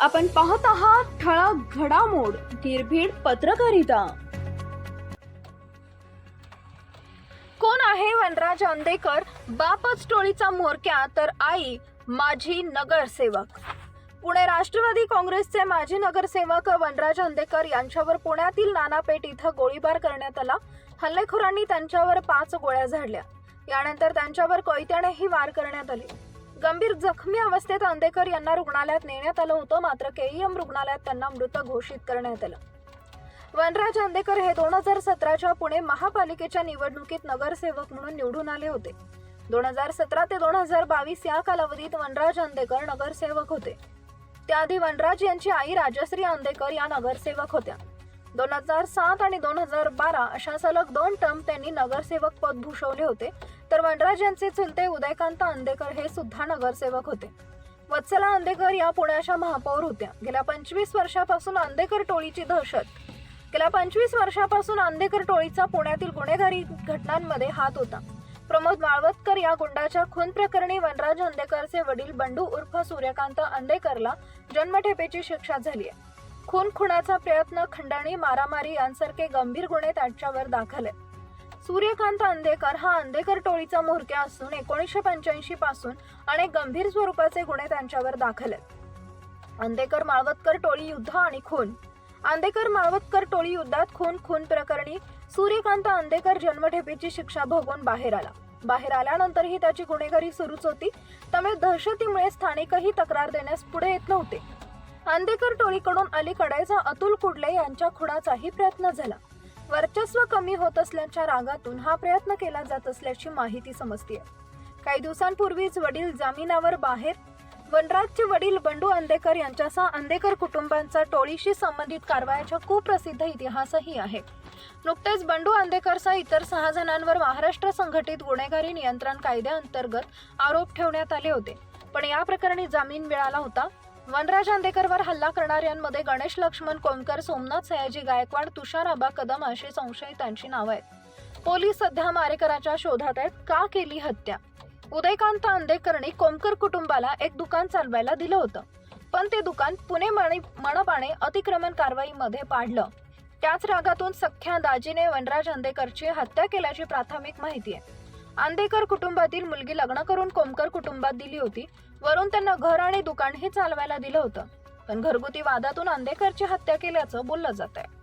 आपण पाहत आहात ठळक घडामोड निर्भीड पत्रकारिता. कोण आहे वनराज अंदेकर? बापच टोळीचा म्होरक्या तर आई माझी नगरसेवक. पुणे राष्ट्रवादी काँग्रेसचे माजी नगरसेवक वनराज अंदेकर यांच्यावर पुण्यातील नानापेठ इथं गोळीबार करण्यात आला. हल्लेखोरांनी त्यांच्यावर पाच गोळ्या झाडल्या. यानंतर त्यांच्यावर कोयत्यानेही वार करण्यात आले. गंभीर जखमी अवस्थेत अंदेकर यांना रुग्णालयात नेण्यात आलं होतं. मात्र केईएम रुग्णालयात त्यांना मृत घोषित करण्यात आलं. वनराज अंदेकर हे दोन हजार सतराच्या पुणे महापालिकेच्या निवडणुकीत नगरसेवक म्हणून निवडून आले होते. दोन हजार सतरा ते दोन हजार बावीस या कालावधीत वनराज अंदेकर नगरसेवक होते. त्याआधी वनराज यांची आई राजश्री अंदेकर या नगरसेवक होत्या. दोन हजार सात आणि दोन हजार बारा अशा सलग दोन टर्म त्यांनी नगरसेवक पद भूषवले होते. तर वनराज यांचे चुलते उदयकांत अंदेकर हे सुद्धा नगरसेवक होते. वत्सला अंदेकर या पुण्याच्या महापौर होत्या. गेल्या पंचवीस वर्षापासून अंदेकर टोळीची दहशत. गेल्या पंचवीस वर्षापासून अंदेकर टोळीचा पुण्यातील गुन्हेगारी घटनांमध्ये हात होता. प्रमोद माळवतकर या गुंडाच्या खून प्रकरणी वनराज अंदेकरचे वडील बंडू उर्फ सूर्यकांत अंदेकरला जन्मठेपेची शिक्षा झाली आहे. खून खुणाचा प्रयत्न खंडणी मारामारी यांसारखे गंभीर गुन्हे त्यांच्यावर दाखल आहेत. सूर्यकांत अंधेकर हा अंधेकर टोळीचा म्होरक्या असून एकोणीसशे पंच्याऐंशी पासून अनेक गंभीर स्वरूपाचे गुन्हे त्यांच्यावर दाखल आहेत. अंधेकर माळवतकर टोळी युद्ध आणि खून. अंदेकर माळवतकर टोळी युद्धात खून खून प्रकरणी सूर्यकांत अंधेकर जन्मठेपेची शिक्षा भोगून बाहेर आला. बाहेर आल्यानंतरही त्याची गुन्हेगारी सुरूच होती. त्यामुळे दहशतीमुळे स्थानिकही तक्रार देण्यास पुढे येत नव्हते. अंदेकर टोळीकडून अलीकडेचा अतुल कुडले यांच्या खुणाचाही प्रयत्न झाला. वर्चस्व कमी होत असल्याच्या रागातून हा प्रयत्न केला जात असल्याची माहिती समजते काही दिवसांपूर्वीच वडील जामिनावर बाहेर वनराजचे वडील बंडू अंदेकर यांच्यासह अंदेकर कुटुंबांचा टोळीशी संबंधित कारवायाचा कुप्रसिद्ध इतिहासही आहे. नुकतेच बंडू अंदेकरसह इतर सहा जणांवर महाराष्ट्र संघटित गुन्हेगारी नियंत्रण कायद्याअंतर्गत आरोप ठेवण्यात आले होते. पण या प्रकरणी जामीन मिळाला होता. वनराज अंदेकरवर हल्ला करणाऱ्यांमध्ये गणेश लक्ष्मण कोमकर सोमनाथ सयाजी गायकवाड तुषार आबा कदम अशी संशयितांची नावं आहेत. पोलीस सध्या मारेकराच्या शोधात आहेत. का केली हत्या? उदयकांत अंदेकरने कोमकर कुटुंबाला एक दुकान चालवायला दिलं होतं. पण ते दुकान पुणे मणी मनपाने अतिक्रमण कारवाईमध्ये पाडलं. त्याच रागातून सख्या दाजीने वनराज अंदेकरची हत्या केल्याची प्राथमिक माहिती आहे. आंदेकर कुटुंबातील मुलगी लग्न करून कोमकर कुटुंबात दिली होती. वरून त्यांना घर आणि दुकानही चालवायला दिलं होतं. पण घरगुती वादातून आंदेकरची हत्या केल्याचं बोललं जात आहे